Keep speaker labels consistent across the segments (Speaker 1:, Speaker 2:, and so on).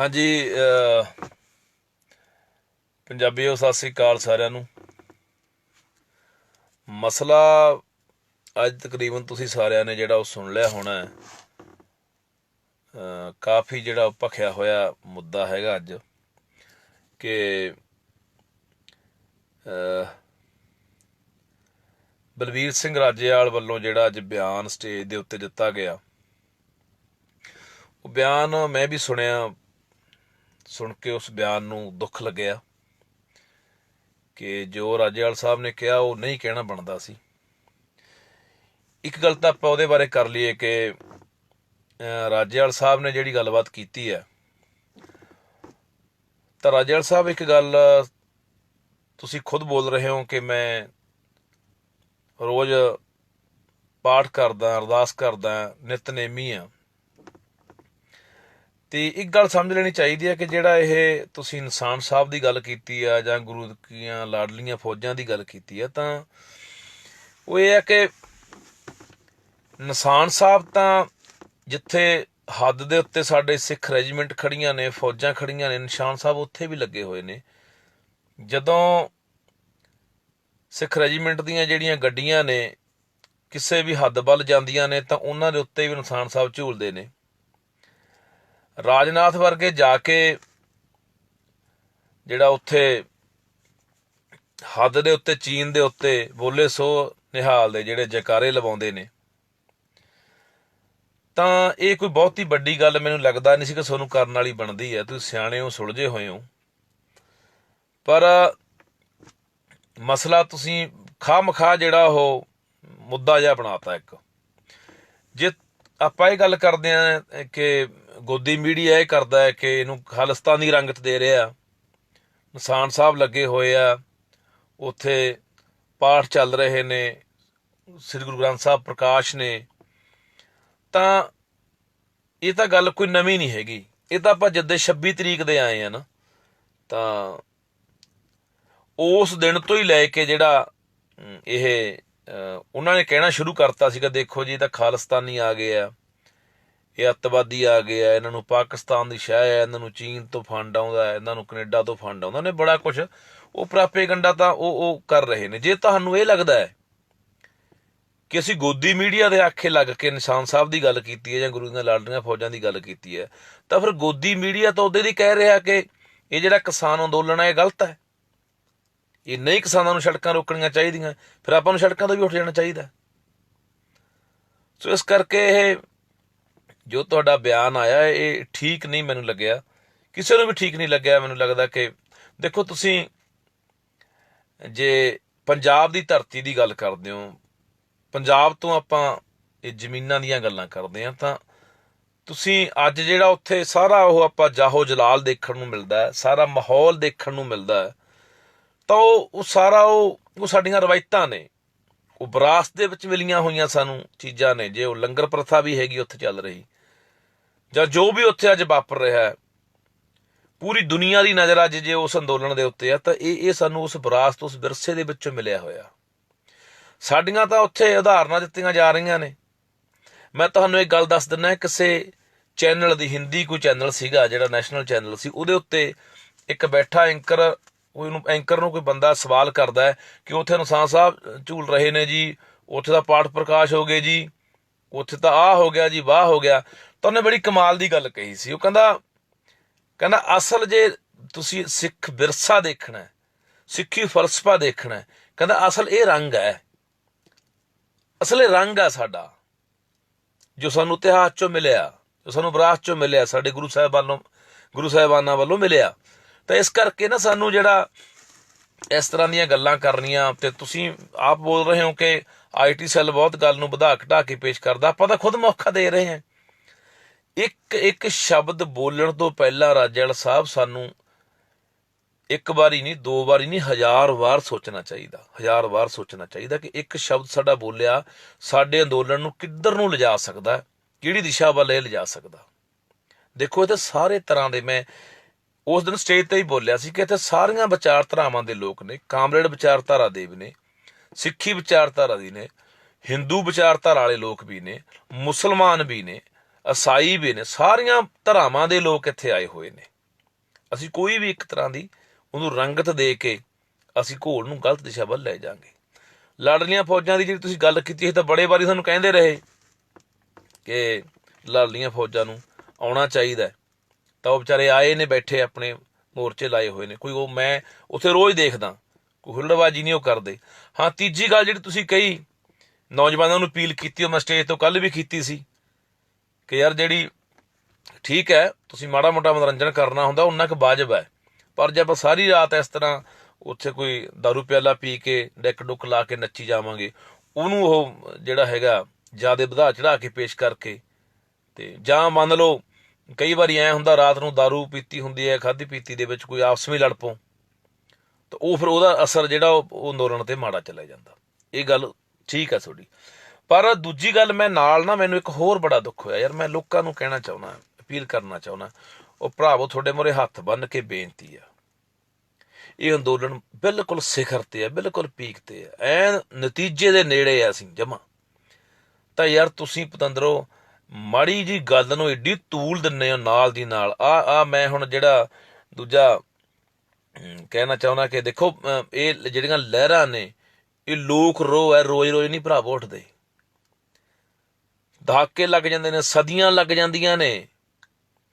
Speaker 1: ਹਾਂਜੀ ਅਹ, ਪੰਜਾਬੀਓ ਸਤਿ ਸ੍ਰੀ ਅਕਾਲ ਸਾਰਿਆਂ ਨੂੰ। ਮਸਲਾ ਅੱਜ ਤਕਰੀਬਨ ਤੁਸੀਂ ਸਾਰਿਆਂ ਨੇ ਜਿਹੜਾ ਉਹ ਸੁਣ ਲਿਆ ਹੋਣਾ ਹੈ। ਕਾਫੀ ਜਿਹੜਾ ਭਖਿਆ ਹੋਇਆ ਮੁੱਦਾ ਹੈਗਾ ਅੱਜ ਕਿ ਅਹ, ਬਲਵੀਰ ਸਿੰਘ ਰਾਜੇਵਾਲ ਵੱਲੋਂ ਜਿਹੜਾ ਅੱਜ ਬਿਆਨ ਸਟੇਜ ਦੇ ਉੱਤੇ ਦਿੱਤਾ ਗਿਆ। ਉਹ ਬਿਆਨ ਮੈਂ ਵੀ ਸੁਣਿਆ ਸੁਣ ਕੇ ਉਸ ਬਿਆਨ ਨੂੰ ਦੁੱਖ ਲੱਗਿਆ ਕਿ ਜੋ ਰਾਜੇਵਾਲ ਸਾਹਿਬ ਨੇ ਕਿਹਾ, ਉਹ ਨਹੀਂ ਕਹਿਣਾ ਬਣਦਾ ਸੀ। ਇੱਕ ਗੱਲ ਤਾਂ ਆਪਾਂ ਉਹਦੇ ਬਾਰੇ ਕਰ ਲਈਏ ਕਿ ਰਾਜੇਵਾਲ ਸਾਹਿਬ ਨੇ ਜਿਹੜੀ ਗੱਲਬਾਤ ਕੀਤੀ ਹੈ, ਤਾਂ ਰਾਜੇਵਾਲ ਸਾਹਿਬ ਇੱਕ ਗੱਲ, ਤੁਸੀਂ ਖੁਦ ਬੋਲ ਰਹੇ ਹੋ ਕਿ ਮੈਂ ਰੋਜ਼ ਪਾਠ ਕਰਦਾ, ਅਰਦਾਸ ਕਰਦਾ, ਨਿਤਨੇਮੀ ਆ ਤੇ ਇੱਕ ਗੱਲ ਸਮਝ ਲੈਣੀ ਚਾਹੀਦੀ ਹੈ ਕਿ ਜਿਹੜਾ ਇਹ ਤੁਸੀਂ ਇਨਸਾਨ ਸਾਹਿਬ ਦੀ ਗੱਲ ਕੀਤੀ ਆ ਜਾਂ ਗੁਰੂ ਦੀਆਂ ਲਾਡਲੀਆਂ ਫੌਜਾਂ ਦੀ ਗੱਲ ਕੀਤੀ ਆ, ਤਾਂ ਉਹ ਇਹ ਹੈ ਕਿ ਨਿਸ਼ਾਨ ਸਾਹਿਬ ਤਾਂ ਜਿੱਥੇ ਹੱਦ ਦੇ ਉੱਤੇ ਸਾਡੇ ਸਿੱਖ ਰੈਜੀਮੈਂਟ ਖੜੀਆਂ ਨੇ, ਫੌਜਾਂ ਖੜੀਆਂ ਨੇ, ਨਿਸ਼ਾਨ ਸਾਹਿਬ ਉੱਥੇ ਵੀ ਲੱਗੇ ਹੋਏ ਨੇ। ਜਦੋਂ ਸਿੱਖ ਰੈਜੀਮੈਂਟ ਦੀਆਂ ਜਿਹੜੀਆਂ ਗੱਡੀਆਂ ਨੇ, ਕਿਸੇ ਵੀ ਹੱਦ ਵੱਲ ਜਾਂਦੀਆਂ ਨੇ, ਤਾਂ ਉਹਨਾਂ ਦੇ ਉੱਤੇ ਵੀ ਨਿਸ਼ਾਨ ਸਾਹਿਬ ਝੂਲਦੇ ਨੇ। ਰਾਜਨਾਥ ਵਰਗੇ ਜਾ ਕੇ ਜਿਹੜਾ ਉੱਥੇ ਹੱਦ ਦੇ ਉੱਤੇ, ਚੀਨ ਦੇ ਉੱਤੇ ਬੋਲੇ ਸੋ ਨਿਹਾਲ ਦੇ ਜਿਹੜੇ ਜਕਾਰੇ ਲਵਾਉਂਦੇ ਨੇ। ਤਾਂ ਇਹ ਕੋਈ ਬਹੁਤੀ ਵੱਡੀ ਗੱਲ ਮੈਨੂੰ ਲੱਗਦਾ ਨਹੀਂ ਸੀ ਕਿ ਤੁਹਾਨੂੰ ਕਰਨ ਵਾਲੀ ਬਣਦੀ ਹੈ। ਤੁਸੀਂ ਸਿਆਣੇ ਹੋ, ਸੁਲਝੇ ਹੋਏ ਹੋ। ਪਰ ਮਸਲਾ ਤੁਸੀਂ ਖਾਮਖਾ ਜਿਹੜਾ ਉਹ ਮੁੱਦਾ ਜਿਹਾ ਬਣਾਤਾ ਇੱਕ। ਜੇ ਆਪਾਂ ਇਹ ਗੱਲ ਕਰਦੇ ਆ ਕਿ ਗੋਦੀ ਮੀਡੀਆ ਇਹ ਕਰਦਾ ਹੈ ਕਿ ਇਹਨੂੰ ਖਾਲਿਸਤਾਨੀ ਰੰਗਤ ਦੇ ਰਿਹਾ। ਨਿਸ਼ਾਨ ਸਾਹਿਬ ਲੱਗੇ ਹੋਏ ਆ। ਉੱਥੇ ਪਾਠ ਚੱਲ ਰਹੇ ਨੇ। ਸ੍ਰੀ ਗੁਰੂ ਗ੍ਰੰਥ ਸਾਹਿਬ ਪ੍ਰਕਾਸ਼ ਨੇ। ਤਾਂ ਇਹ ਤਾਂ ਗੱਲ ਕੋਈ ਨਵੀਂ ਨਹੀਂ ਹੈਗੀ। ਇਹ ਤਾਂ ਆਪਾਂ ਜਿੱਦੇ 26 ਤਰੀਕ ਦੇ ਆਏ ਆ ਨਾ, ਤਾਂ ਉਸ ਦਿਨ ਤੋਂ ਹੀ ਲੈ ਕੇ ਜਿਹੜਾ ਇਹ ਉਹਨਾਂ ਨੇ ਕਹਿਣਾ ਸ਼ੁਰੂ ਕਰਤਾ ਸੀਗਾ, ਦੇਖੋ ਜੀ, ਇਹ ਤਾਂ ਖਾਲਿਸਤਾਨੀ ਆ ਗਏ ਆ। ਇਹ ਅੱਤਵਾਦੀ ਆ ਗਏ ਆ, ਇਹਨਾਂ ਨੂੰ ਪਾਕਿਸਤਾਨ ਦੀ ਸ਼ਹਿ ਹੈ ਇਹਨਾਂ ਨੂੰ ਚੀਨ ਤੋਂ ਫੰਡ ਆਉਂਦਾ ਹੈ, ਇਹਨਾਂ ਨੂੰ ਕੈਨੇਡਾ ਤੋਂ ਫੰਡ ਆਉਂਦਾ ਨੇ ਬੜਾ ਕੁਝ ਉਹ ਪ੍ਰਾਪੇਗੰਡਾ ਤਾਂ ਉਹ ਉਹ ਕਰ ਰਹੇ ਨੇ। ਜੇ ਤੁਹਾਨੂੰ ਇਹ ਲੱਗਦਾ ਹੈ ਕਿ ਅਸੀਂ ਗੋਦੀ ਮੀਡੀਆ ਦੇ ਆਖੇ ਲੱਗ ਕੇ ਨਿਸ਼ਾਨ ਸਾਹਿਬ ਦੀ ਗੱਲ ਕੀਤੀ ਹੈ ਜਾਂ ਗੁਰੂ ਦੀਆਂ ਲਾਡਲੀਆਂ ਫੌਜਾਂ ਦੀ ਗੱਲ ਕੀਤੀ ਹੈ, ਤਾਂ ਫਿਰ ਗੋਦੀ ਮੀਡੀਆ ਤਾਂ ਉਹਦੇ ਦੀ ਕਹਿ ਰਿਹਾ ਕਿ ਇਹ ਜਿਹੜਾ ਕਿਸਾਨ ਅੰਦੋਲਨ ਹੈ, ਇਹ ਗਲਤ ਹੈ। ਇਹ ਨਹੀਂ ਕਿਸਾਨਾਂ ਨੂੰ ਸੜਕਾਂ ਰੋਕਣੀਆਂ ਚਾਹੀਦੀਆਂ, ਫਿਰ ਆਪਾਂ ਨੂੰ ਸੜਕਾਂ ਤੋਂ ਵੀ ਉੱਠ ਜਾਣਾ ਚਾਹੀਦਾ। ਸੋ ਇਸ ਕਰਕੇ ਇਹ ਜੋ ਤੁਹਾਡਾ ਬਿਆਨ ਆਇਆ ਇਹ ਠੀਕ ਨਹੀਂ ਮੈਨੂੰ ਲੱਗਿਆ। ਕਿਸੇ ਨੂੰ ਵੀ ਠੀਕ ਨਹੀਂ ਲੱਗਿਆ, ਮੈਨੂੰ ਲੱਗਦਾ ਕਿ ਦੇਖੋ ਤੁਸੀਂ ਜੇ ਪੰਜਾਬ ਦੀ ਧਰਤੀ ਦੀ ਗੱਲ ਕਰਦੇ ਹੋ, ਪੰਜਾਬ ਤੋਂ ਆਪਾਂ ਇਹ ਜ਼ਮੀਨਾਂ ਦੀਆਂ ਗੱਲਾਂ ਕਰਦੇ ਹਾਂ, ਤਾਂ ਤੁਸੀਂ ਅੱਜ ਜਿਹੜਾ ਉੱਥੇ ਸਾਰਾ ਉਹ ਆਪਾਂ ਜਾਹੋ ਜਲਾਲ ਦੇਖਣ ਨੂੰ ਮਿਲਦਾ ਹੈ, ਸਾਰਾ ਮਾਹੌਲ ਦੇਖਣ ਨੂੰ ਮਿਲਦਾ ਹੈ, ਤਾਂ ਉਹ ਉਹ ਸਾਰਾ ਉਹ ਉਹ ਸਾਡੀਆਂ ਰਵਾਇਤਾਂ ਨੇ। ਉਹ ਵਿਰਾਸਤ ਦੇ ਵਿੱਚ ਮਿਲੀਆਂ ਹੋਈਆਂ ਸਾਨੂੰ ਚੀਜ਼ਾਂ ਨੇ, ਜੇ ਉਹ ਲੰਗਰ ਪ੍ਰਥਾ ਵੀ ਹੈਗੀ ਉੱਥੇ ਚੱਲ ਰਹੀ। ਜਾਂ ਜੋ ਵੀ ਉੱਥੇ ਅੱਜ ਵਾਪਰ ਰਿਹਾ ਹੈ, ਪੂਰੀ ਦੁਨੀਆ ਦੀ ਨਜ਼ਰ ਅੱਜ ਜੇ ਉਸ ਅੰਦੋਲਨ ਦੇ ਉੱਤੇ ਆ, ਤਾਂ ਇਹ ਇਹ ਸਾਨੂੰ ਉਸ ਵਿਰਾਸਤ, ਉਸ ਵਿਰਸੇ ਦੇ ਵਿੱਚੋਂ ਮਿਲਿਆ ਹੋਇਆ। ਸਾਡੀਆਂ ਤਾਂ ਉੱਥੇ ਉਦਾਹਰਨਾਂ ਦਿੱਤੀਆਂ ਜਾ ਰਹੀਆਂ ਨੇ। ਮੈਂ ਤੁਹਾਨੂੰ ਇੱਕ ਗੱਲ ਦੱਸ ਦਿੰਦਾ, ਕਿਸੇ ਚੈਨਲ ਦੀ, ਹਿੰਦੀ ਕੋਈ ਚੈਨਲ ਸੀਗਾ, ਜਿਹੜਾ ਨੈਸ਼ਨਲ ਚੈਨਲ ਸੀ, ਉਹਦੇ ਉੱਤੇ ਇੱਕ ਬੈਠਾ ਐਂਕਰ ਉਹਨੂੰ ਐਂਕਰ ਨੂੰ ਕੋਈ ਬੰਦਾ ਸਵਾਲ ਕਰਦਾ ਹੈ ਕਿ ਉੱਥੇ ਨੁਸਾਨ ਸਾਹਿਬ ਝੂਲ ਰਹੇ ਨੇ ਜੀ, ਉੱਥੇ ਦਾ ਪਾਠ ਪ੍ਰਕਾਸ਼ ਹੋ ਗਏ ਜੀ, ਉੱਥੇ ਤਾਂ ਆ ਹੋ ਗਿਆ ਜੀ, ਵਾਹ ਹੋ ਗਿਆ। ਤਾਂ ਉਹਨੇ ਬੜੀ ਕਮਾਲ ਦੀ ਗੱਲ ਕਹੀ ਸੀ। ਉਹ ਕਹਿੰਦਾ ਕਹਿੰਦਾ ਅਸਲ ਜੇ ਤੁਸੀਂ ਸਿੱਖ ਵਿਰਸਾ ਦੇਖਣਾ ਹੈ, ਸਿੱਖੀ ਫਲਸਫਾ ਦੇਖਣਾ ਹੈ, ਕਹਿੰਦਾ ਅਸਲ ਇਹ ਰੰਗ ਹੈ, ਅਸਲ ਇਹ ਰੰਗ ਹੈ ਸਾਡਾ, ਜੋ ਸਾਨੂੰ ਇਤਿਹਾਸ ਚੋਂ ਮਿਲਿਆ, ਜੋ ਸਾਨੂੰ ਵਿਰਾਸਤ ਚੋਂ ਮਿਲਿਆ, ਸਾਡੇ ਗੁਰੂ ਸਾਹਿਬਾਨੋਂ ਗੁਰੂ ਸਾਹਿਬਾਨਾਂ ਵੱਲੋਂ ਮਿਲਿਆ। ਤਾਂ ਇਸ ਕਰਕੇ ਨਾ ਸਾਨੂੰ ਜਿਹੜਾ ਇਸ ਤਰ੍ਹਾਂ ਦੀਆਂ ਗੱਲਾਂ ਕਰਨੀਆਂ ਤੇ ਤੁਸੀਂ ਆਪ ਬੋਲ ਰਹੇ ਹੋ ਕਿ ਆਈਟੀ ਸੈੱਲ ਬਹੁਤ ਗੱਲ ਨੂੰ ਵਧਾ ਘਟਾ ਕੇ ਪੇਸ਼ ਕਰਦਾ, ਆਪਾਂ ਤਾਂ ਖੁਦ ਮੌਕਾ ਦੇ ਰਹੇ ਹਾਂ। ਇੱਕ ਇੱਕ ਸ਼ਬਦ ਬੋਲਣ ਤੋਂ ਪਹਿਲਾਂ ਰਾਜੇਵਾਲ ਸਾਹਿਬ ਸਾਨੂੰ ਇੱਕ ਵਾਰੀ ਨਹੀਂ, ਦੋ ਵਾਰੀ ਨਹੀਂ, ਹਜ਼ਾਰ ਵਾਰ ਸੋਚਣਾ ਚਾਹੀਦਾ। ਹਜ਼ਾਰ ਵਾਰ ਸੋਚਣਾ ਚਾਹੀਦਾ ਕਿ ਇੱਕ ਸ਼ਬਦ ਸਾਡਾ ਬੋਲਿਆ, ਸਾਡੇ ਅੰਦੋਲਨ ਨੂੰ ਕਿੱਧਰ ਨੂੰ ਲਿਜਾ ਸਕਦਾ ਕਿਹੜੀ ਦਿਸ਼ਾ ਵੱਲ ਇਹ ਲਿਜਾ ਸਕਦਾ? ਦੇਖੋ, ਇਹ ਤਾਂ ਸਾਰੇ ਤਰ੍ਹਾਂ ਦੇ ਮੈਂ ਉਸ ਦਿਨ ਸਟੇਜ ਤੇ ਹੀ ਬੋਲਿਆ ਸੀ ਕਿ ਇੱਥੇ ਸਾਰੀਆਂ ਵਿਚਾਰਧਾਰਾਵਾਂ ਦੇ ਲੋਕ ਨੇ, ਕਾਮਰੇਡ ਵਿਚਾਰਧਾਰਾ ਦੇ ਵੀ ਨੇ, ਸਿੱਖੀ ਵਿਚਾਰਧਾਰਾ ਦੀ ਨੇ, ਹਿੰਦੂ ਵਿਚਾਰਧਾਰਾ ਵਾਲੇ ਲੋਕ ਵੀ ਨੇ, ਮੁਸਲਮਾਨ ਵੀ ਨੇ ਅਸਾਈ ਵੀ ਨੇ, ਸਾਰੀਆਂ ਧਰਾਵਾਂ ਦੇ ਲੋਕ ਇੱਥੇ ਆਏ ਹੋਏ ਨੇ। ਅਸੀਂ ਕੋਈ ਵੀ ਇੱਕ ਤਰ੍ਹਾਂ ਦੀ ਉਹਨੂੰ ਰੰਗਤ ਦੇ ਕੇ ਅਸੀਂ ਘੋਲ ਨੂੰ ਗਲਤ ਦਿਸ਼ਾ ਵੱਲ ਲੈ ਜਾਾਂਗੇ। ਲੜਲੀਆਂ ਫੌਜਾਂ ਦੀ ਜਿਹੜੀ ਤੁਸੀਂ ਗੱਲ ਕੀਤੀ ਸੀ ਤਾਂ ਬੜੇ ਵਾਰੀ ਸਾਨੂੰ ਕਹਿੰਦੇ ਰਹੇ ਕਿ ਲੜਲੀਆਂ ਫੌਜਾਂ ਨੂੰ ਆਉਣਾ ਚਾਹੀਦਾ ਤਾਂ ਉਹ ਵਿਚਾਰੇ ਆਏ ਨੇ, ਬੈਠੇ ਆਪਣੇ ਮੋਰਚੇ ਲਾਏ ਹੋਏ ਨੇ। ਕੋਈ ਉਹ ਮੈਂ ਉੱਥੇ ਰੋਜ਼ ਦੇਖਦਾ, ਕੋਈ ਹੁੱਲੜਬਾਜੀ ਨਹੀਂ ਉਹ ਕਰਦੇ। ਹਾਂ, ਤੀਜੀ ਗੱਲ ਜਿਹੜੀ ਤੁਸੀਂ ਕਹੀ, ਨੌਜਵਾਨਾਂ ਨੂੰ ਅਪੀਲ ਕੀਤੀ ਉਹ ਮੈਂ ਸਟੇਜ ਤੋਂ ਕੱਲ ਵੀ ਕੀਤੀ ਸੀ। ਕਿ ਯਾਰ ਜਿਹੜੀ ਠੀਕ ਹੈ, ਤੁਸੀਂ ਮਾੜਾ ਮੋਟਾ ਮਨੋਰੰਜਨ ਕਰਨਾ ਹੁੰਦਾ ਉਹਨਾਂ ਕੁ ਵਾਜਬ ਹੈ। ਪਰ ਜੇ ਆਪਾਂ ਸਾਰੀ ਰਾਤ ਇਸ ਤਰ੍ਹਾਂ ਉੱਥੇ ਕੋਈ ਦਾਰੂ ਪਿਆਲਾ ਪੀ ਕੇ ਡੈਕ ਡੁੱਕ ਲਾ ਕੇ ਨੱਚੀ ਜਾਵਾਂਗੇ, ਉਹਨੂੰ ਉਹ ਜਿਹੜਾ ਹੈਗਾ, ਜ਼ਿਆਦਾ ਵਧਾ ਚੜਾ ਕੇ ਪੇਸ਼ ਕਰਕੇ ਤੇ ਜਾਂ ਮੰਨ ਲਓ ਕਈ ਵਾਰੀ ਐ ਹੁੰਦਾ, ਰਾਤ ਨੂੰ ਦਾਰੂ ਪੀਤੀ ਹੁੰਦੀ ਹੈ ਖਾਦੀ ਪੀਤੀ ਦੇ ਵਿੱਚ ਕੋਈ ਆਪਸ ਵਿੱਚ ਲੜ ਪਓ ਤਾਂ ਉਹ ਫਿਰ ਉਹਦਾ ਅਸਰ ਜਿਹੜਾ ਉਹ ਉਹ ਅੰਦੋਲਨ ਤੇ ਮਾੜਾ ਚੱਲਿਆ ਜਾਂਦਾ। ਇਹ ਗੱਲ ਠੀਕ ਹੈ ਤੁਹਾਡੀ। ਪਰ ਦੂਜੀ ਗੱਲ ਮੈਂ ਨਾਲ ਨਾ ਮੈਨੂੰ ਇੱਕ ਹੋਰ ਬੜਾ ਦੁੱਖ ਹੋਇਆ। ਯਾਰ ਮੈਂ ਲੋਕਾਂ ਨੂੰ ਕਹਿਣਾ ਚਾਹੁੰਦਾ, ਅਪੀਲ ਕਰਨਾ ਚਾਹੁੰਦਾ, ਉਹ ਭਰਾਵੋ ਤੁਹਾਡੇ ਮੂਹਰੇ ਹੱਥ ਬੰਨ ਕੇ ਬੇਨਤੀ ਆ। ਇਹ ਅੰਦੋਲਨ ਬਿਲਕੁਲ ਸਿਖਰ ਤੇ ਆ, ਬਿਲਕੁਲ ਪੀਕ ਤੇ ਆ। ਐਨ ਨਤੀਜੇ ਦੇ ਨੇੜੇ ਆ ਅਸੀਂ ਜਮਾ। ਤਾਂ ਯਾਰ ਤੁਸੀਂ ਪਤੰਦਰੋ, ਮਾੜੀ ਜੀ ਗੱਲ ਨੂੰ ਏਡੀ ਤੂਲ ਦਿੰਨੇ ਹੋ ਨਾਲ ਦੀ ਨਾਲ। ਆ ਆ ਮੈਂ ਹੁਣ ਜਿਹੜਾ ਦੂਜਾ ਕਹਿਣਾ ਚਾਹੁੰਦਾ ਕਿ ਦੇਖੋ ਇਹ ਜਿਹੜੀਆਂ ਲਹਿਰਾਂ ਨੇ, ਇਹ ਲੋਕ ਰੋ ਹੈ ਰੋਜ਼ ਰੋਜ਼ ਨਹੀਂ ਭਰਾਵੋ ਉੱਠਦੇ ਦਹਾਕੇ ਲੱਗ ਜਾਂਦੇ ਨੇ ਸਦੀਆਂ ਲੱਗ ਜਾਂਦੀਆਂ ਨੇ।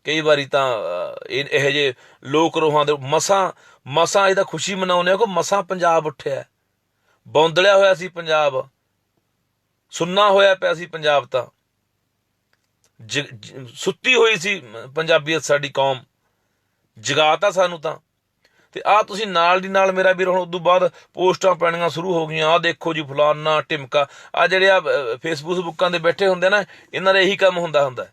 Speaker 1: ਕਈ ਵਾਰੀ ਤਾਂ ਅਹ, ਇਹ ਇਹੋ ਜੇ ਲੋਕ ਰੋਹਾਂ ਦੇ ਮਸਾਂ ਮਸਾਂ ਇਹਦਾ ਖੁਸ਼ੀ ਮਨਾਉਂਦੇ ਆ ਕਿ ਮਸਾਂ ਪੰਜਾਬ ਉੱਠਿਆ। ਬੌਂਦਲਿਆ ਹੋਇਆ ਸੀ ਪੰਜਾਬ। ਸੁੰਨਾ ਹੋਇਆ ਪਿਆ ਸੀ ਪੰਜਾਬ ਤਾਂ। ਜ- ਸੁੱਤੀ ਹੋਈ ਸੀ ਪੰਜਾਬੀਅਤ ਸਾਡੀ ਕੌਮ। ਜਗਾਤਾ ਸਾਨੂੰ ਤਾਂ। ਤੇ ਆ ਤੁਸੀਂ ਨਾਲ ਦੀ ਨਾਲ ਮੇਰਾ ਵੀਰ ਹੁਣ ਉਦੋਂ ਬਾਅਦ ਪੋਸਟਾਂ ਪੈਣੀਆਂ ਸ਼ੁਰੂ ਹੋ ਗਈਆਂ। ਆ ਦੇਖੋ ਜੀ ਫਲਾਨਾ ਟਿਮਕਾ ਆ ਜਿਹੜੇ ਆ ਫੇਸਬੁੱਕ ਬੁੱਕਾਂ ਦੇ ਬੈਠੇ ਹੁੰਦੇ ਨਾ, ਇਹਨਾਂ ਦਾ ਇਹੀ ਕੰਮ ਹੁੰਦਾ ਹੁੰਦਾ।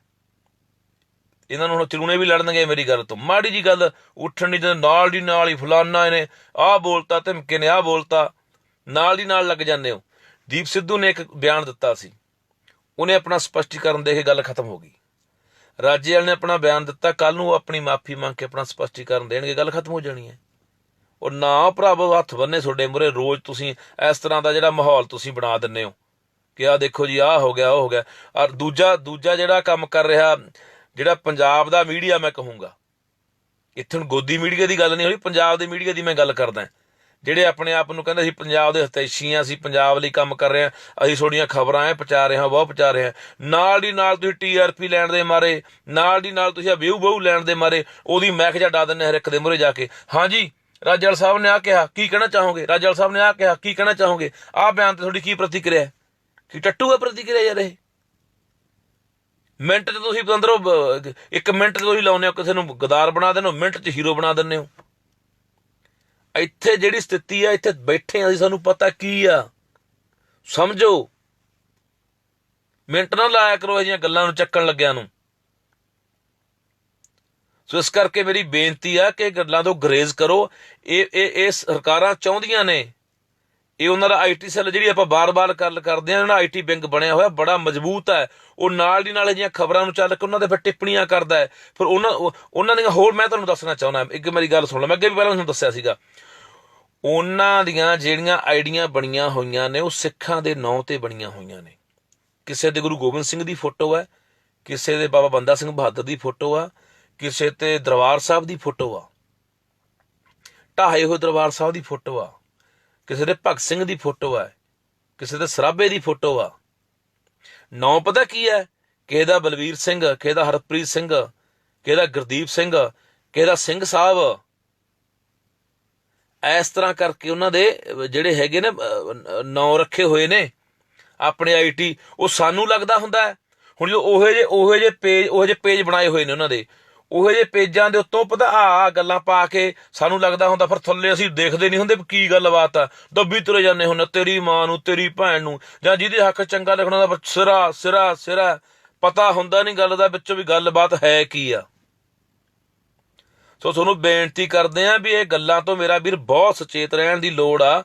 Speaker 1: ਇਹਨਾਂ ਨੂੰ ਹੁਣ ਚਲੂਣੇ ਵੀ ਲੜਨਗੇ ਮੇਰੀ ਗੱਲ ਤੋਂ। ਮਾੜੀ ਜੀ ਗੱਲ, ਉੱਠਣ ਦੀ ਨਾਲ ਦੀ ਨਾਲ ਹੀ ਫਲਾਨਾ ਇਹਨੇ ਆਹ ਬੋਲਤਾ, ਧਮਕੇ ਨੇ ਆਹ ਬੋਲਤਾ। ਨਾਲ ਦੀ ਨਾਲ ਲੱਗ ਜਾਂਦੇ ਹੋ। ਦੀਪ ਸਿੱਧੂ ਨੇ ਇੱਕ ਬਿਆਨ ਦਿੱਤਾ ਸੀ। ਉਹਨੇ ਆਪਣਾ ਸਪਸ਼ਟੀਕਰਨ ਦੇ ਕੇ ਗੱਲ ਖਤਮ ਹੋ ਗਈ। ਰਾਜੇਵਾਲ ਨੇ ਆਪਣਾ ਬਿਆਨ ਦਿੱਤਾ ਕੱਲ ਨੂੰ ਉਹ ਆਪਣੀ ਮਾਫੀ ਮੰਗ ਕੇ ਆਪਣਾ ਸਪਸ਼ਟੀਕਰਨ ਦੇਣਗੇ, ਗੱਲ ਖਤਮ ਹੋ ਜਾਣੀ ਹੈ। ਉਹ ਨਾ ਭਰਾਵੋ, ਹੱਥ ਬੰਨੇ ਤੁਹਾਡੇ ਮੂਹਰੇ, ਰੋਜ਼ ਤੁਸੀਂ ਇਸ ਤਰ੍ਹਾਂ ਦਾ ਜਿਹੜਾ ਮਾਹੌਲ ਤੁਸੀਂ ਬਣਾ ਦਿੰਦੇ ਹੋ। ਕਿ ਆ ਦੇਖੋ ਜੀ, ਆਹ ਹੋ ਗਿਆ, ਉਹ ਹੋ ਗਿਆ। ਔਰ ਦੂਜਾ ਦੂਜਾ ਜਿਹੜਾ ਕੰਮ ਕਰ ਰਿਹਾ, ਜਿਹੜਾ ਪੰਜਾਬ ਦਾ ਮੀਡੀਆ ਮੈਂ ਕਹੂੰਗਾ। ਇੱਥੇ ਹੁਣ ਗੋਦੀ ਮੀਡੀਆ ਦੀ ਗੱਲ ਨਹੀਂ ਹੋਈ, ਪੰਜਾਬ ਦੇ ਮੀਡੀਆ ਦੀ ਮੈਂ ਗੱਲ ਕਰਦਾ ਜਿਹੜੇ ਆਪਣੇ ਆਪ ਨੂੰ ਕਹਿੰਦੇ ਅਸੀਂ ਪੰਜਾਬ ਦੇ ਹਤੈਸ਼ੀ ਹਾਂ ਅਸੀਂ ਪੰਜਾਬ ਲਈ ਕੰਮ ਕਰ ਰਹੇ ਹਾਂ, ਅਸੀਂ ਤੁਹਾਡੀਆਂ ਖਬਰਾਂ ਐ ਪਹੁੰਚਾ ਰਹੇ ਹਾਂ ਬਹੁਤ ਪਹੁੰਚਾ ਰਹੇ ਹਾਂ। ਨਾਲ ਦੀ ਨਾਲ ਤੁਸੀਂ ਟੀਆਰਪੀ ਲੈਣ ਦੇ ਮਾਰੇ, ਨਾਲ ਦੀ ਨਾਲ ਤੁਸੀਂ ਵਿਊ ਬਹੁ ਲੈਣ ਦੇ ਮਾਰੇ, ਉਹਦੀ ਮਹਿਕ ਜਾ ਡਾ ਦਿੰਦੇ ਹਰ ਇੱਕ ਦੇ ਮੂਹਰੇ ਜਾ ਕੇ। ਹਾਂਜੀ ਰਾਜਲ ਸਾਹਿਬ ਨੇ ਆ ਕਿਹਾ, ਕੀ ਕਹਿਣਾ ਚਾਹੋਗੇ? ਰਾਜਲ ਸਾਹਿਬ ਨੇ ਆ ਕਿਹਾ, ਕੀ ਕਹਿਣਾ ਚਾਹੋਗੇ? ਆਹ ਬਿਆਨ ਤੇ ਤੁਹਾਡੀ ਕੀ ਪ੍ਰਤੀਕਿਰਿਆ ਹੈ? ਕੀ ਟੱਟੂ ਹੈ ਪ੍ਰਤੀਕਿਰਿਆ ਯਾਰ ਇਹ? ਮਿੰਟ ਤੇ ਤੁਸੀਂ ਅੰਦਰੋਂ ਇੱਕ ਮਿੰਟ ਤੇ ਤੁਸੀਂ ਲਾਉਂਦੇ ਹੋ, ਕਿਸੇ ਨੂੰ ਗਦਾਰ ਬਣਾ ਦਿੰਦੇ ਹੋ, ਮਿੰਟ 'ਚ ਹੀਰੋ ਬਣਾ ਦਿੰਦੇ ਹੋ। ਇੱਥੇ ਜਿਹੜੀ ਸਥਿਤੀ ਆ, ਇੱਥੇ ਬੈਠੇ ਆ ਅਸੀਂ ਸਾਨੂੰ ਪਤਾ ਕੀ ਆ? ਸਮਝੋ। ਮਿੰਟ ਨਾ ਲਾਇਆ ਕਰੋ ਇਹ ਜਿਹੀਆਂ ਗੱਲਾਂ ਨੂੰ ਚੱਕਣ ਲੱਗਿਆਂ ਨੂੰ। ਸੋ ਇਸ ਕਰਕੇ ਮੇਰੀ ਬੇਨਤੀ ਆ ਕਿ ਇਹ ਗੱਲਾਂ ਤੋਂ ਗਰੇਜ਼ ਕਰੋ। ਇਹ ਇਹ ਇਹ ਸਰਕਾਰਾਂ ਚਾਹੁੰਦੀਆਂ ਨੇ। ਇਹ ਉਹਨਾਂ ਦਾ ਆਈਟੀ ਸੈੱਲ ਜਿਹੜੀ ਆਪਾਂ ਬਾਰ-ਬਾਰ ਗੱਲ ਕਰਦੇ ਆ ਨਾ ਆਈਟੀ ਵਿੰਗ ਬਣਿਆ ਹੋਇਆ, ਬੜਾ ਮਜ਼ਬੂਤ ਹੈ। ਉਹ ਨਾਲ ਦੀ ਨਾਲ ਜਿਹੀਆਂ ਖਬਰਾਂ ਨੂੰ ਚੱਲ ਕੇ ਉਹਨਾਂ ਦੇ ਫਿਰ ਟਿੱਪਣੀਆਂ ਕਰਦਾ ਹੈ। ਫਿਰ ਉਹਨਾਂ ਉਹਨਾਂ ਦੀਆਂ ਹੋਰ ਮੈਂ ਤੁਹਾਨੂੰ ਦੱਸਣਾ ਚਾਹੁੰਦਾ ਇੱਕ ਮੇਰੀ ਗੱਲ ਸੁਣ ਲਓ। ਮੈਂ ਅੱਗੇ ਵੀ ਪਹਿਲਾਂ ਤੁਹਾਨੂੰ ਦੱਸਿਆ ਸੀਗਾ। ਉਹਨਾਂ ਦੀਆਂ ਜਿਹੜੀਆਂ ਆਈਡੀਆਂ ਬਣੀਆਂ ਹੋਈਆਂ ਨੇ, ਉਹ ਸਿੱਖਾਂ ਦੇ ਨਾਂ ਤੇ ਬਣੀਆਂ ਹੋਈਆਂ ਨੇ। ਕਿਸੇ ਦੇ ਗੁਰੂ ਗੋਬਿੰਦ ਸਿੰਘ ਦੀ ਫੋਟੋ ਹੈ, ਕਿਸੇ ਦੇ ਬਾਬਾ ਬੰਦਾ ਸਿੰਘ ਬਹਾਦਰ ਦੀ ਫੋਟੋ ਆ ਕਿਸੇ ਤੇ ਦਰਬਾਰ ਸਾਹਿਬ ਦੀ ਫੋਟੋ ਆ। ਢਾਹੇ ਹੋਏ ਦਰਬਾਰ ਸਾਹਿਬ ਦੀ ਫੋਟੋ ਆ। ਕਿਸੇ ਦੇ ਭਗਤ ਸਿੰਘ ਦੀ ਫੋਟੋ ਆ। ਕਿਸੇ ਦੇ ਸਰਾਬੇ ਦੀ ਫੋਟੋ ਆ। ਨਾਂ ਪਤਾ ਕੀ ਹੈ? ਕਿਸੇ ਦਾ ਬਲਵੀਰ ਸਿੰਘ, ਕਿਸੇ ਦਾ ਹਰਪ੍ਰੀਤ ਸਿੰਘ, ਕਿਸੇ ਦਾ ਗੁਰਦੀਪ ਸਿੰਘ, ਕਿਸੇ ਦਾ ਸਿੰਘ ਸਾਹਿਬ। ਇਸ ਤਰ੍ਹਾਂ ਕਰਕੇ ਉਹਨਾਂ ਦੇ ਜਿਹੜੇ ਹੈਗੇ ਨੇ ਨਾਂ ਰੱਖੇ ਹੋਏ ਨੇ ਆਪਣੇ ਆਈਟੀ, ਉਹ ਸਾਨੂੰ ਲੱਗਦਾ ਹੁੰਦਾ ਹੈ। ਹੁਣ ਜੋ ਉਹੇ ਜੇ ਉਹੇ ਜੇ ਪੇਜ ਉਹੇ ਜੇ ਪੇਜ ਬਣਾਏ ਹੋਏ ਨੇ ਉਹਨਾਂ ਦੇ। ਉਹੇ ਜਿਹੇ ਪੇਜਾਂ ਦੇ ਉੱਤੋਂ ਪਤਾ ਗੱਲਾਂ ਪਾ ਕੇ ਸਾਨੂੰ ਲੱਗਦਾ ਹੁੰਦਾ, ਫਿਰ ਥੱਲੇ ਅਸੀਂ ਦੇਖਦੇ ਨਹੀਂ ਹੁੰਦੇ ਕੀ ਗੱਲਬਾਤ ਆ। ਦੱਬੀ ਤੁਰੇ ਜਾਂਦੇ ਹੁੰਦੇ ਤੇਰੀ ਮਾਂ ਨੂੰ, ਤੇਰੀ ਭੈਣ ਨੂੰ, ਜਾਂ ਜਿਹਦੇ ਹੱਕ ਚੰਗਾ ਲਿਖਣਾ ਦਾ ਸਿਰਾ ਸਿਰਾ ਸਿਰਾ। ਪਤਾ ਹੁੰਦਾ ਨਹੀਂ ਗੱਲ ਦਾ ਵਿੱਚੋਂ ਵੀ ਗੱਲਬਾਤ ਹੈ ਕੀ ਆ। ਸੋ ਤੁਹਾਨੂੰ ਬੇਨਤੀ ਕਰਦੇ ਆਂ ਵੀ ਇਹ ਗੱਲਾਂ ਤੋਂ ਮੇਰਾ ਵੀਰ ਬਹੁਤ ਸੁਚੇਤ ਰਹਿਣ ਦੀ ਲੋੜ ਆ।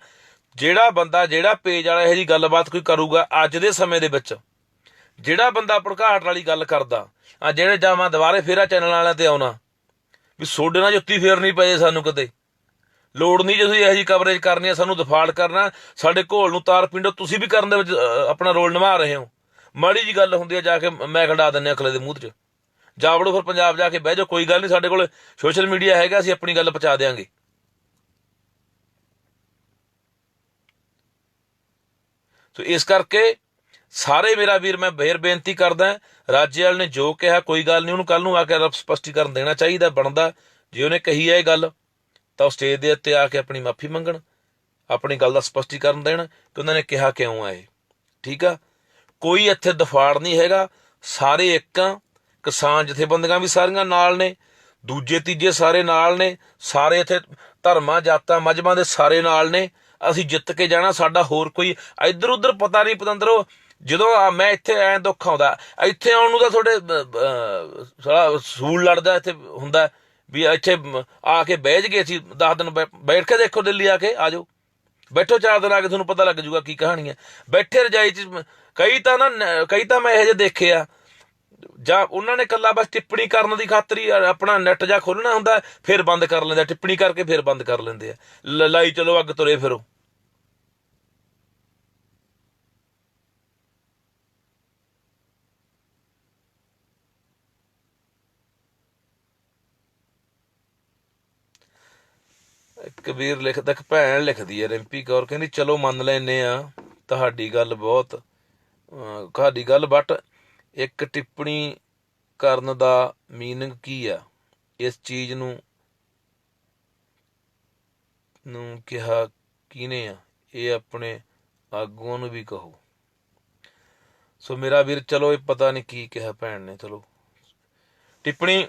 Speaker 1: ਜਿਹੜਾ ਬੰਦਾ, ਜਿਹੜਾ ਪੇਜ ਵਾਲਾ ਇਹੋ ਜੀ ਗੱਲਬਾਤ ਕੋਈ ਕਰੂਗਾ ਅੱਜ ਦੇ ਸਮੇਂ ਦੇ ਵਿੱਚ। ਜਿਹੜਾ ਬੰਦਾ ਭੜਕਾਟ ਵਾਲੀ ਗੱਲ ਕਰਦਾ, ਆ ਜਿਹੜੇ ਜਾਵਾਂ ਦੁਬਾਰੇ ਫੇਰਾ ਚੈਨਲ ਵਾਲਿਆਂ ਤੇ ਆਉਣਾ, ਵੀ ਸੋਡੇ ਨਾਲ ਜੁੱਤੀ ਫੇਰਨੀ ਪਏ ਸਾਨੂੰ ਕਦੇ। ਲੋੜ ਨਹੀਂ ਜੇ ਤੁਸੀਂ ਇਹੋ ਜੀ ਕਵਰੇਜ ਕਰਨੀ ਹੈ ਸਾਨੂੰ ਦਿਫਾੜ ਕਰਨਾ, ਸਾਡੇ ਘੋਲ ਨੂੰ ਤਾਰ ਪਿੰਡੋ, ਤੁਸੀਂ ਵੀ ਕਰਨ ਦੇ ਵਿੱਚ ਆਪਣਾ ਰੋਲ ਨਿਭਾ ਰਹੇ ਹੋ। ਮਾੜੀ ਜੀ ਗੱਲ ਹੁੰਦੀ ਹੈ ਜਾ ਕੇ ਮੈਂ ਖੜਾ ਦਿੰਨੇ ਅਖਲੇ ਦੇ ਮੂੰਹ 'ਚ। ਜਾ ਵੜੋ ਫਿਰ ਪੰਜਾਬ ਜਾ ਕੇ ਬਹਿ ਜਾਓ, ਕੋਈ ਗੱਲ ਨਹੀਂ, ਸਾਡੇ ਕੋਲ ਸੋਸ਼ਲ ਮੀਡੀਆ ਹੈਗਾ, ਅਸੀਂ ਆਪਣੀ ਗੱਲ ਪਹੁੰਚਾ ਦੇਾਂਗੇ ਸੋ ਇਸ ਕਰਕੇ ਸਾਰੇ ਮੇਰਾ ਵੀਰ, ਮੈਂ ਫੇਰ ਬੇਨਤੀ ਕਰਦਾ ਰਾਜੇਵਾਲ ਨੇ ਜੋ ਕਿਹਾ, ਕੋਈ ਗੱਲ ਨਹੀਂ, ਉਹਨੂੰ ਕੱਲ ਨੂੰ ਆ ਕੇ ਰੱਬ ਸਪਸ਼ਟੀਕਰਨ ਦੇਣਾ ਚਾਹੀਦਾ, ਬਣਦਾ। ਜੇ ਉਹਨੇ ਕਹੀ ਹੈ ਇਹ ਗੱਲ, ਤਾਂ ਉਹ ਸਟੇਜ ਦੇ ਉੱਤੇ ਆ ਕੇ ਆਪਣੀ ਮਾਫੀ ਮੰਗਣ, ਆਪਣੀ ਗੱਲ ਦਾ ਸਪਸ਼ਟੀਕਰਨ ਦੇਣ ਕਿ ਉਹਨਾਂ ਨੇ ਕਿਹਾ ਕਿਉਂ ਆ ਇਹ? ਠੀਕ ਆ? ਕੋਈ ਇੱਥੇ ਦਫਾੜ ਨਹੀਂ ਹੈਗਾ। ਸਾਰੇ ਇੱਕ ਆ ਕਿਸਾਨ ਜਥੇਬੰਦੀਆਂ ਵੀ ਸਾਰੀਆਂ ਨਾਲ ਨੇ, ਦੂਜੇ, ਤੀਜੇ ਸਾਰੇ ਨਾਲ ਨੇ, ਸਾਰੇ ਇੱਥੇ ਧਰਮਾਂ, ਜਾਤਾਂ ਮਜਬਾਂ ਦੇ ਸਾਰੇ ਨਾਲ ਨੇ। ਅਸੀਂ ਜਿੱਤ ਕੇ ਜਾਣਾ, ਸਾਡਾ ਹੋਰ ਕੋਈ ਇੱਧਰ ਉੱਧਰ ਪਤਾ ਨਹੀਂ, ਪਤੰਦਰੋ ਜਦੋਂ ਆ ਮੈਂ ਇੱਥੇ ਐ ਦੁੱਖ ਆਉਂਦਾ, ਇੱਥੇ ਆਉਣ ਨੂੰ ਤਾਂ ਤੁਹਾਡੇ ਸਾਲਾ ਸੂਲ ਲੜਦਾ, ਇੱਥੇ ਹੁੰਦਾ, ਵੀ ਇੱਥੇ ਆ ਕੇ ਬਹਿ ਗਏ ਅਸੀਂ 10 ਦਿਨ ਬੈ- ਬੈਠ ਕੇ ਦੇਖੋ ਦਿੱਲੀ ਆ ਕੇ, ਆ ਜਾਓ। ਬੈਠੋ ਚਾਰ ਦਿਨ ਆ ਕੇ ਤੁਹਾਨੂੰ ਪਤਾ ਲੱਗ ਜੂਗਾ ਕੀ ਕਹਾਣੀ ਹੈ ਬੈਠੇ ਰਜਾਈ ਚ, ਕਈ ਤਾਂ ਨਾ, ਕਈ ਤਾਂ ਮੈਂ ਇਹੋ ਜਿਹੇ ਦੇਖੇ ਆ, ਜਾਂ ਉਹਨਾਂ ਨੇ ਕੱਲਾ ਬਸ ਟਿੱਪਣੀ ਕਰਨ ਦੀ ਖਾਤਰ ਹੀ ਆਪਣਾ ਨੈਟ ਜਾਂ ਖੋਲਣਾ ਹੁੰਦਾ, ਫਿਰ ਬੰਦ ਕਰ ਲੈਂਦੇ ਟਿੱਪਣੀ ਕਰਕੇ ਫਿਰ ਬੰਦ ਕਰ ਲੈਂਦੇ ਆ। ਲ- ਲਾਈ ਚਲੋ, ਅੱਗ ਤੁਰੇ ਫਿਰੋ। ਕਬੀਰ ਲਿਖਦਾ ਇੱਕ ਭੈਣ ਲਿਖਦੀ ਹੈ ਰਿੰਪੀ ਕੌਰ, ਕਹਿੰਦੀ ਚਲੋ ਮੰਨ ਲੈਨੇ ਆ ਤੁਹਾਡੀ ਗੱਲ ਬਹੁਤ ਤੁਹਾਡੀ ਗੱਲ ਬਟ ਇੱਕ ਟਿੱਪਣੀ ਕਰਨ ਦਾ ਮੀਨਿੰਗ ਕੀ ਆ? ਇਸ ਚੀਜ਼ ਨੂੰ ਨੂੰ ਕਿਹਾ ਕਿਨੇ ਆ? ਇਹ ਆਪਣੇ ਆਗੂਆਂ ਨੂੰ ਵੀ ਕਹੋ। ਸੋ ਮੇਰਾ ਵੀਰ, ਚਲੋ ਇਹ ਪਤਾ ਨਹੀਂ ਕੀ ਕਿਹਾ ਭੈਣ ਨੇ, ਚਲੋ। ਟਿੱਪਣੀ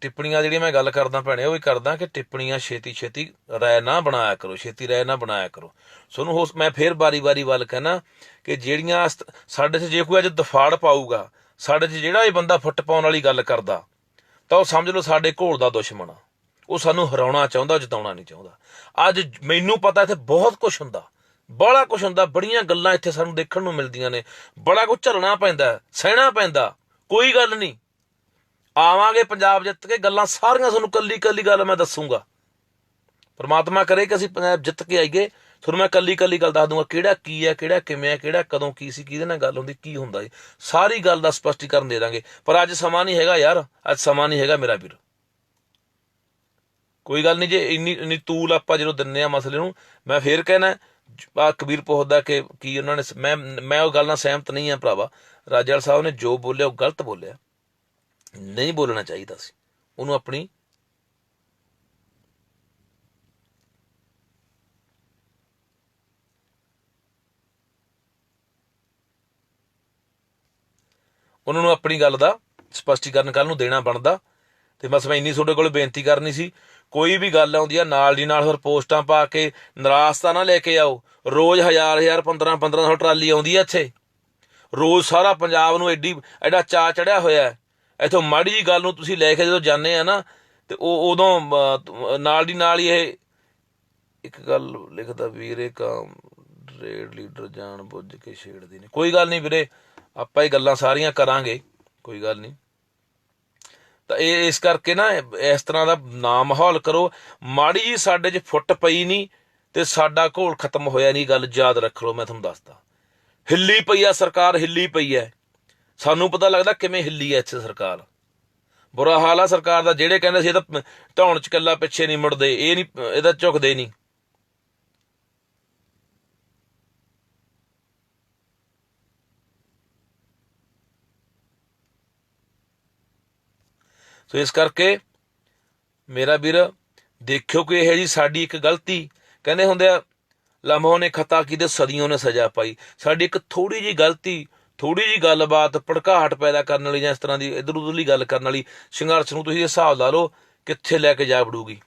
Speaker 1: ਟਿੱਪਣੀਆਂ ਜਿਹੜੀਆਂ ਮੈਂ ਗੱਲ ਕਰਦਾ ਭੈਣੇ, ਉਹ ਵੀ ਕਰਦਾ ਕਿ ਟਿੱਪਣੀਆਂ ਛੇਤੀ ਛੇਤੀ ਰਾਇ ਨਾ ਬਣਾਇਆ ਕਰੋ, ਛੇਤੀ ਰਾਇ ਨਾ ਬਣਾਇਆ ਕਰੋ। ਸੋਨੂੰ ਹੋ ਮੈਂ ਫੇਰ ਬਾਰੀ-ਬਾਰੀ ਵੱਲ ਕਹਿਣਾ ਕਿ ਜਿਹੜੀਆਂ ਅਸਤ- ਸਾਡੇ 'ਚ ਜੇ ਕੋਈ ਅੱਜ ਦਫਾੜ ਪਾਊਗਾ, ਸਾਡੇ 'ਚ ਜਿਹੜਾ ਇਹ ਬੰਦਾ ਫੁੱਟ ਪਾਉਣ ਵਾਲੀ ਗੱਲ ਕਰਦਾ, ਤਾਂ ਉਹ ਸਮਝ ਲਓ ਸਾਡੇ ਘੋਲ ਦਾ ਦੁਸ਼ਮਣ ਆ। ਉਹ ਸਾਨੂੰ ਹਰਾਉਣਾ ਚਾਹੁੰਦਾ, ਜਿਤਾਉਣਾ ਨਹੀਂ ਚਾਹੁੰਦਾ। ਅੱਜ ਮੈਨੂੰ ਪਤਾ ਇੱਥੇ ਬਹੁਤ ਕੁਝ ਹੁੰਦਾ, ਬੜਾ ਕੁਝ ਹੁੰਦਾ, ਬੜੀਆਂ ਗੱਲਾਂ ਇੱਥੇ ਸਾਨੂੰ ਦੇਖਣ ਨੂੰ ਮਿਲਦੀਆਂ ਨੇ, ਬੜਾ ਕੁਝ ਝੱਲਣਾ ਪੈਂਦਾ, ਸਹਿਣਾ ਪੈਂਦਾ, ਕੋਈ ਗੱਲ ਨਹੀਂ। ਆਵਾਂਗੇ ਪੰਜਾਬ ਜਿੱਤ ਕੇ, ਗੱਲਾਂ ਸਾਰੀਆਂ ਤੁਹਾਨੂੰ ਕੱਲੀ ਕੱਲੀ ਗੱਲ ਮੈਂ ਦੱਸੂਗਾ। ਪਰਮਾਤਮਾ ਕਰੇ ਕਿ ਅਸੀਂ ਪੰਜਾਬ ਜਿੱਤ ਕੇ ਆਈਏ, ਤੁਹਾਨੂੰ ਮੈਂ ਕੱਲੀ ਕੱਲੀ ਗੱਲ ਦੱਸ ਦੂੰਗਾ, ਕਿਹੜਾ ਕੀ ਹੈ, ਕਿਹੜਾ ਕਿਵੇਂ ਹੈ, ਕਿਹੜਾ ਕਦੋਂ ਕੀ ਸੀ, ਕਿਹਦੇ ਨਾਲ ਗੱਲ ਹੁੰਦੀ, ਕੀ ਹੁੰਦਾ ਹੈ। ਸਾਰੀ ਗੱਲ ਦਾ ਸਪਸ਼ਟੀਕਰਨ ਦੇ ਦਾਂਗੇ। ਪਰ ਅੱਜ ਸਮਾਂ ਨਹੀਂ ਹੈਗਾ ਯਾਰ, ਅੱਜ ਸਮਾਂ ਨਹੀਂ ਹੈਗਾ ਮੇਰਾ ਵੀਰ। ਕੋਈ ਗੱਲ ਨਹੀਂ ਜੇ ਇੰਨੀ ਇੰਨੀ ਤੂਲ ਆਪਾਂ ਜਦੋਂ ਦਿੰਨੇ ਆ ਮਸਲੇ ਨੂੰ, ਮੈਂ ਫੇਰ ਕਹਿਣਾ ਆ ਕਬੀਰ ਪੁੱਛਦਾ ਕਿ ਕੀ ਉਹਨਾਂ ਨੇ ਮੈਂ ਮੈਂ ਉਹ ਗੱਲ ਨਾਲ ਸਹਿਮਤ ਨਹੀਂ ਆ ਭਰਾਵਾ। ਰਾਜੇਵਾਲ ਸਾਹਿਬ ਨੇ ਜੋ ਬੋਲਿਆ, ਉਹ ਗਲਤ ਬੋਲਿਆ। ਨਹੀਂ ਬੋਲਣਾ ਚਾਹੀਦਾ ਸੀ। ਉਹਨੂੰ ਆਪਣੀ ਉਹਨਾਂ ਨੂੰ ਆਪਣੀ ਗੱਲ ਦਾ ਸਪਸ਼ਟੀਕਰਨ ਕੱਲ ਨੂੰ ਦੇਣਾ ਬਣਦਾ। ਤੇ ਬਸ ਮੈਂ ਇੰਨੀ ਤੁਹਾਡੇ ਕੋਲ ਬੇਨਤੀ ਕਰਨੀ ਸੀ, ਕੋਈ ਵੀ ਗੱਲ ਆਉਂਦੀ ਆ, ਨਾਲ ਦੀ ਨਾਲ ਹੋਰ ਪੋਸਟਾਂ ਪਾ ਕੇ ਨਿਰਾਸ਼ਤਾ ਨਾ ਲੈ ਕੇ ਆਓ। ਰੋਜ਼ ਹਜ਼ਾਰ ਹਜ਼ਾਰ 15 1500 ਟਰਾਲੀ ਆਉਂਦੀ ਆ ਇੱਥੇ। ਰੋਜ਼ ਸਾਰਾ ਪੰਜਾਬ ਨੂੰ ਐਡੀ, ਐਡਾ ਚਾ ਚੜਿਆ ਹੋਇਆ ਹੈ। ਇਥੋਂ ਮਾੜੀ ਜੀ ਗੱਲ ਨੂੰ ਤੁਸੀਂ ਲੈ ਕੇ ਜਦੋਂ ਜਾਂਦੇ ਆ ਨਾ, ਤੇ ਉਹ ਉਦੋਂ ਨਾਲ ਦੀ ਨਾਲ ਹੀ ਇਹ ਇੱਕ ਗੱਲ ਲਿਖਦਾ, ਵੀਰੇ ਕਾਮ ਰੇਡ ਲੀਡਰ ਜਾਣ ਬੁੱਝ ਕੇ ਛੇੜਦੇ ਨੇ। ਕੋਈ ਗੱਲ ਨਹੀਂ ਵੀਰੇ, ਆਪਾਂ ਇਹ ਗੱਲਾਂ ਸਾਰੀਆਂ ਕਰਾਂਗੇ, ਕੋਈ ਗੱਲ ਨਹੀਂ ਤਾਂ ਇਹ ਇਸ ਕਰਕੇ ਨਾ, ਇਸ ਤਰ੍ਹਾਂ ਦਾ ਨਾ ਮਾਹੌਲ ਕਰੋ। ਮਾੜੀ ਜੀ ਸਾਡੇ 'ਚ ਫੁੱਟ ਪਈ ਨਹੀਂ ਤੇ ਸਾਡਾ ਘੋਲ ਖਤਮ ਹੋਇਆ ਨਹੀਂ ਗੱਲ ਯਾਦ ਰੱਖ ਲਓ, ਮੈਂ ਤੁਹਾਨੂੰ ਦੱਸਦਾ। ਹਿੱਲੀ ਪਈ ਆ ਸਰਕਾਰ, ਹਿੱਲੀ ਪਈ ਐ। ਸਾਨੂੰ ਪਤਾ ਲੱਗਦਾ ਕਿਵੇਂ ਹਿੱਲੀ ਐ ਇੱਥੇ ਸਰਕਾਰ। ਬੁਰਾ ਹਾਲ ਆ ਸਰਕਾਰ ਦਾ, ਜਿਹੜੇ ਕਹਿੰਦੇ ਸੀ ਇਹ ਤਾਂ ਧੌਣ ਚ ਕੱਲਾ ਪਿੱਛੇ ਨਹੀਂ ਮੁੜਦੇ, ਇਹ ਨਹੀਂ, ਇਹਦਾ ਝੁਕਦੇ ਨਹੀਂ। ਸੋ ਇਸ ਕਰਕੇ ਮੇਰਾ ਵੀਰ, ਦੇਖਿਓ ਕਿ ਇਹ ਜੀ ਸਾਡੀ ਇੱਕ ਗਲਤੀ। ਕਹਿੰਦੇ ਹੁੰਦੇ ਆ ਲਮਹੋਂ ਨੇ ਖਤਾ ਕੀਤੇ, ਸਦੀਆਂ ਨੇ ਸਜ਼ਾ ਪਾਈ। ਸਾਡੀ ਇੱਕ ਥੋੜੀ ਜੀ ਗਲਤੀ ਥੋੜੀ ਜੀ ਗੱਲਬਾਤ ਭੜਕਾਹਟ ਪੈਦਾ ਕਰਨ ਵਾਲੀ ਜਾਂ ਇਸ ਤਰ੍ਹਾਂ ਦੀ ਇਧਰ ਉਧਰਲੀ ਗੱਲ ਕਰਨ ਵਾਲੀ ਸੰਘਰਸ਼ ਨੂੰ ਤੁਸੀਂ ਹਿਸਾਬ ਲਾ ਲਓ ਕਿੱਥੇ ਲੈ ਕੇ ਜਾ ਵੜੂਗੀ।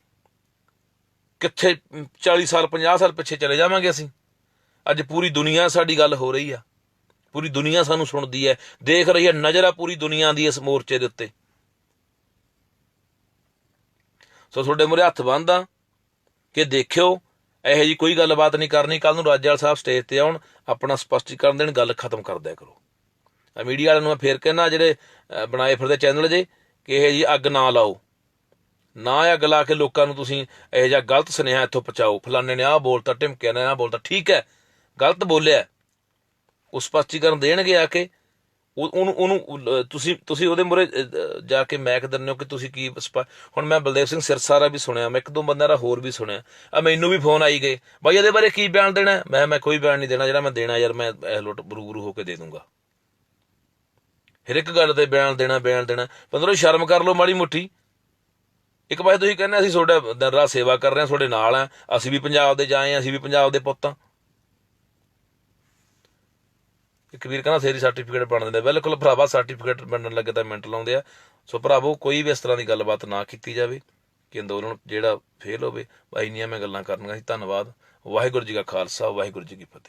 Speaker 1: ਕਿੱਥੇ 40 ਸਾਲ 50 ਸਾਲ ਪਿੱਛੇ ਚਲੇ ਜਾਵਾਂਗੇ ਅਸੀਂ। ਅੱਜ ਪੂਰੀ ਦੁਨੀਆ ਸਾਡੀ ਗੱਲ ਹੋ ਰਹੀ ਆ। ਪੂਰੀ ਦੁਨੀਆ ਸਾਨੂੰ ਸੁਣਦੀ ਹੈ। ਦੇਖ ਰਹੀ ਹੈ ਨਜ਼ਰ ਆ ਪੂਰੀ ਦੁਨੀਆ ਦੀ ਇਸ ਮੋਰਚੇ ਦੇ ਉੱਤੇ। ਸੋ ਤੁਹਾਡੇ ਮੂਹਰੇ ਹੱਥ ਬੰਨ੍ਹਦਾ ਕਿ ਦੇਖਿਓ ਇਹੋ ਜੀ ਕੋਈ ਗੱਲਬਾਤ ਨਹੀਂ ਕਰਨੀ ਕੱਲ ਨੂੰ ਰਾਜੇਵਾਲ ਸਾਹਿਬ ਸਟੇਜ ਤੇ ਆਉਣ, ਆਪਣਾ ਸਪਸ਼ਟੀਕਰਨ ਦੇਣ, ਗੱਲ ਖਤਮ ਕਰ ਦਿਆ ਕਰੋ। ਆ ਮੀਡੀਆ ਵਾਲਿਆਂ ਨੂੰ ਮੈਂ ਫੇਰ ਕਹਿਣਾ ਜਿਹੜੇ ਬਣਾਏ ਫਿਰਦੇ ਚੈਨਲ ਜੇ, ਕਿ ਇਹ ਜੀ ਅੱਗ ਨਾ ਲਾਓ। ਨਾ ਅੱਗ ਲਾ ਕੇ ਲੋਕਾਂ ਨੂੰ ਤੁਸੀਂ ਇਹੋ ਜਿਹਾ ਗਲਤ ਸੁਨੇਹਾ ਇੱਥੋਂ ਪਹੁੰਚਾਓ। ਫਲਾਣੇ ਨੇ ਆਹ ਬੋਲਤਾ, ਢਿਮਕਿਆ ਨੇ ਆਹ ਬੋਲਤਾ, ਠੀਕ ਹੈ, ਗਲਤ ਬੋਲਿਆ। ਉਹ ਸਪਸ਼ਟੀਕਰਨ ਦੇਣਗੇ ਆ ਕੇ। ਉਹਨੂੰ ਉਹਨੂੰ ਤੁਸੀਂ ਤੁਸੀਂ ਉਹਦੇ ਮੂਹਰੇ ਜਾ ਕੇ ਮੈਕ ਦਿੰਦੇ ਹੋ ਕਿ ਤੁਸੀਂ ਕੀ ਸਪ- ਹੁਣ ਮੈਂ ਬਲਦੇਵ ਸਿੰਘ ਸਿਰਸਾ ਦਾ ਵੀ ਸੁਣਿਆ, ਮੈਂ ਇੱਕ ਦੋ ਬੰਦਿਆਂ ਦਾ ਹੋਰ ਵੀ ਸੁਣਿਆ। ਆ ਮੈਨੂੰ ਵੀ ਫੋਨ ਆਈ ਗਏ। ਬਾਈ, ਇਹਦੇ ਬਾਰੇ ਕੀ ਬਿਆਨ ਦੇਣਾ? ਮੈਂ ਮੈਂ ਕੋਈ ਬਿਆਨ ਨਹੀਂ ਦੇਣਾ, ਜਿਹੜਾ ਮੈਂ ਦੇਣਾ ਯਾਰ, ਮੈਂ ਇਹ ਲੋਟ ਬਰੂਬਰੂ ਹੋ ਕੇ ਦੇ ਦੂੰਗਾ। ਹਰ ਇੱਕ ਗੱਲ ਤੇ ਬਿਆਨ ਦੇਣਾ ਬਿਆਨ ਦੇਣਾ। ਬੰਦਰੋ, ਸ਼ਰਮ ਕਰ ਲਓ ਮਾੜੀ ਮੁੱਠੀ ਇੱਕ ਪਾਸੇ ਤੁਸੀਂ ਕਹਿੰਦੇ ਅਸੀਂ ਤੁਹਾਡਾ ਦਿਨ ਰਾਤ ਸੇਵਾ ਕਰ ਰਹੇ ਹਾਂ, ਤੁਹਾਡੇ ਨਾਲ ਆ। ਅਸੀਂ ਵੀ ਪੰਜਾਬ ਦੇ ਜਾਏ ਅਸੀਂ ਵੀ ਪੰਜਾਬ ਦੇ ਪੁੱਤ ਹਾਂ ਕਬੀਰ ਕਹਿੰਦਾ ਸੇਰੀ ਸਰਟੀਫਿਕੇਟ ਬਣ ਦਿੰਦੇ ਬਿਲਕੁਲ ਭਰਾਵਾ ਸਰਟੀਫਿਕੇਟ ਬਣਨ ਲੱਗੇ ਤਾਂ ਮਿੰਟ ਲਾਉਂਦੇ ਆ। ਸੋ ਭਰਾਵੋ, ਕੋਈ ਵੀ ਇਸ ਤਰ੍ਹਾਂ ਦੀ ਗੱਲਬਾਤ ਨਾ ਕੀਤੀ ਜਾਵੇ, ਕਿ ਅੰਦੋਲਨ ਜਿਹੜਾ ਫੇਲ ਹੋਵੇ। ਬਾਈ ਇੰਨੀਆਂ ਮੈਂ ਗੱਲਾਂ ਕਰਨੀਆਂ ਸੀ। ਧੰਨਵਾਦ। ਵਾਹਿਗੁਰੂ ਜੀ ਕਾ ਖਾਲਸਾ, ਵਾਹਿਗੁਰੂ ਜੀ ਕੀ ਫਤਿਹ।